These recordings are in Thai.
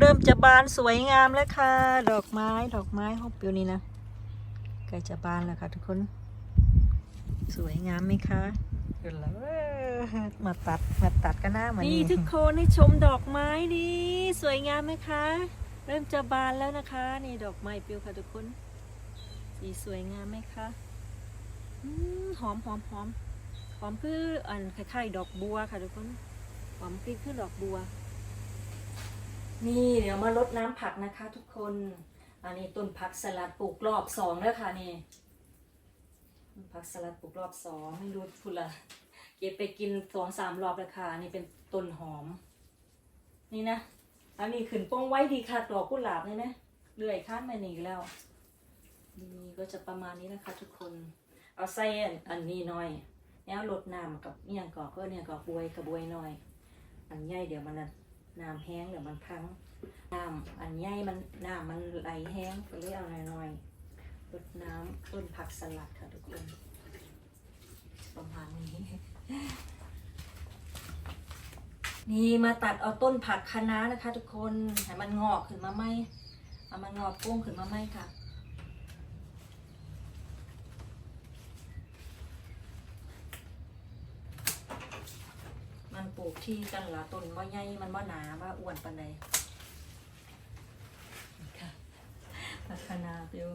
เริ่มจะบานสวยงามแล้วค่ะ ดอกไม้ดอกไม้ฮอบปิวนี่นะใกล้จะบานแล้วค่ะทุกคน สวยงามไหมคะเดี๋ยวมาตัดมาตัดกันหน้ามานี่ทุกคนให้ชมดอกไม้ดีสวยงามไหมคะ เริ่มจะบานแล้วนะคะ นี่ดอกไม้ปิวค่ะทุกคนสีสวยงามไหมคะหอมหอมหอมหอมคืออันคล้ายๆดอกบัวค่ะทุกคนหอมกลิ่นคือดอกบัว นี่เดี๋ยวมาลดน้ำผักนะคะทุกคน อันนี้ต้นผักสลัดปลูกรอบสองแล้วค่ะนี่ต้นผักสลัดปลูกรอบสองไม่รู้พูดละเก็บไปกินสองสามรอบแล้วค่ะนี่เป็นต้นหอม นี่นะอันนี้ขึ้นป้องไว้ดีค่ะดอกกุหลาบเลยนะเลื่อยข้ามไปนี่อีกแล้ว นี่ก็จะประมาณนี้นะคะ ทุกคน เอาใส่อันนี้หน่อยแล้วลดน้ำกับเนี่ยกอก็เนี่ยก่อบวยกระบวยหน่อย อันใหญ่เดี๋ยวมัน น้ำแห้งเดี๋ยวมันพังน้ำอันใหญ่มันน้ำมันไหลแห้งก็เลยเอาหน่อยๆลดน้ำต้นผักสลัดค่ะทุกคนประมาณนี้ นี่มาตัดเอาต้นผักคะน้านะคะ ทุกคนให้มันงอกขึ้นมาไหมเอามันงอกโป้งขึ้นมาไหมค่ะ มันป ลูกที่กันละต้นว่าใหญ่มันว่าหนาว่าอ้วนปานใดค่ะพัฒนาเปียว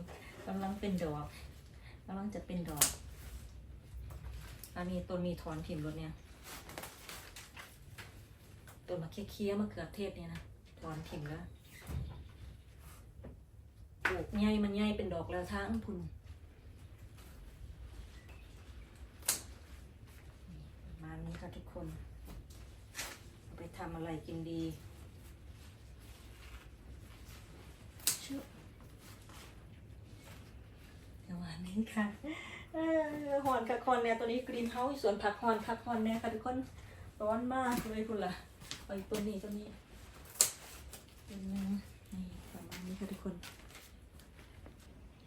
กำลังเป็นดอกกำลังจะเป็นดอกอันนี้ต้นมีถอนถิ่มรถเนี่ยต้นมะเคี้ยๆมะเขือเทศเนี่ยนะถอนถิ่มแล้วปลูกใหญ่มันใหญ่เป็นดอกแล้วทั้งพุ่นมานี้ค่ะทุกคน ไปทำอะไรกินดีชุบประมาณนี้ค่ะเอ่อหอนค่ะคอนเนี่ยตัวนี้กรีนเฮาส์สวนผักหอนค่ะคอนเนี่ยค่ะทุกคนร้อนมากเลยคุณล่ะเอาอีกตัวนี้ตัวนี้ตัวนึงนี่ประมาณนี้ค่ะทุกคน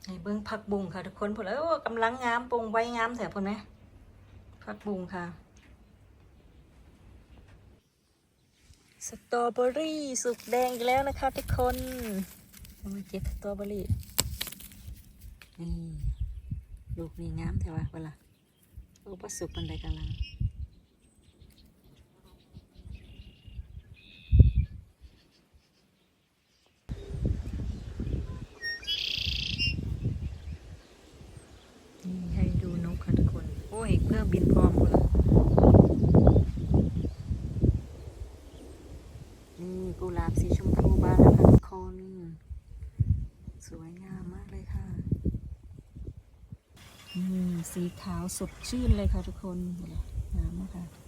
ให้เบิ้งผักบุ้งค่ะทุกคนพอแล้วโอ้กำลังงามปรุงไว้งามแถบคนไหมผักบุ้งค่ะ สตรอเบอรี่สุกแดงแล้วนะคะทุกคนมาเก็บสตรอเบอรี่นี่ลูกนี่งามแต่ว่าเวลาลูกประสุกปันใดกันลังนี่ให้ดูนกค่ะทุกคน โอ้ยเครื่องบินพร้อมหมดแล้ว นี่กุหลาบ สีชมพูบานนะคะทุกคน สวยงามมากเลยค่ะนี่สีขาวสดชื่นเลยค่ะทุกคนงามมากค่ะ